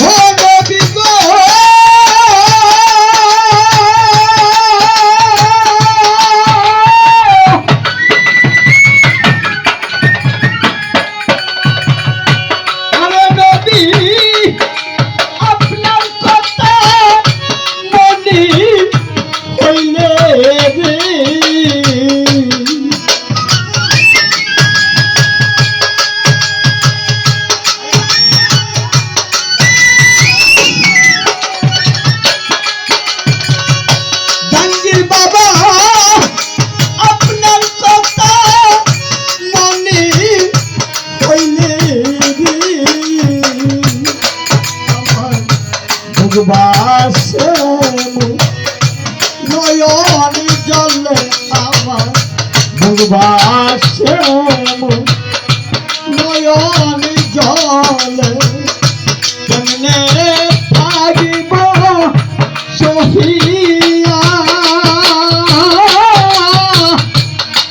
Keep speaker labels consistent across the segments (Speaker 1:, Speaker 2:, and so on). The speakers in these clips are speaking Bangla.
Speaker 1: home. আমি জলে আমার ভুবাসে নয়ন জলে কেমনে থাকিব সহিয়া?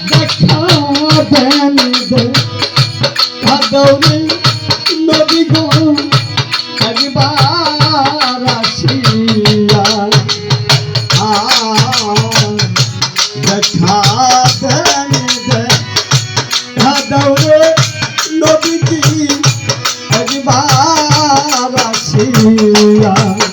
Speaker 1: দেখা দেন দৌড় Garcia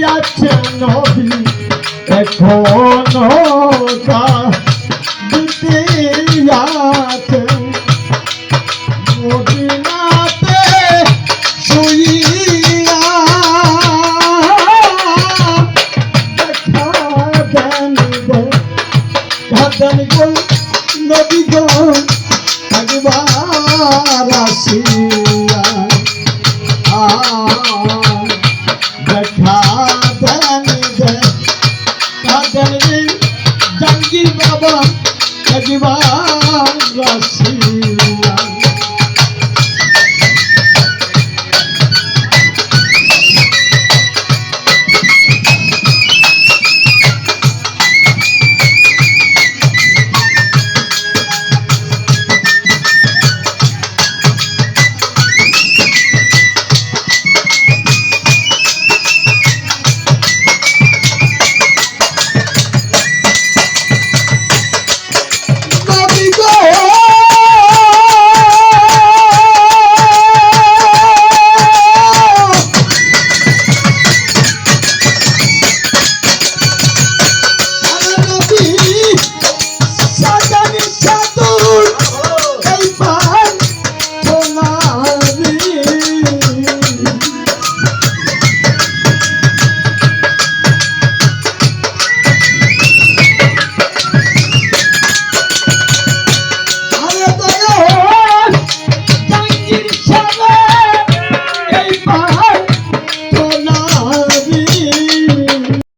Speaker 1: যাচ্ছে নবী এখনও দিতে যাচ্ছে মদিনাতে শুইয়া দেন ভাদানি গোল নদী গোল থাকবার আ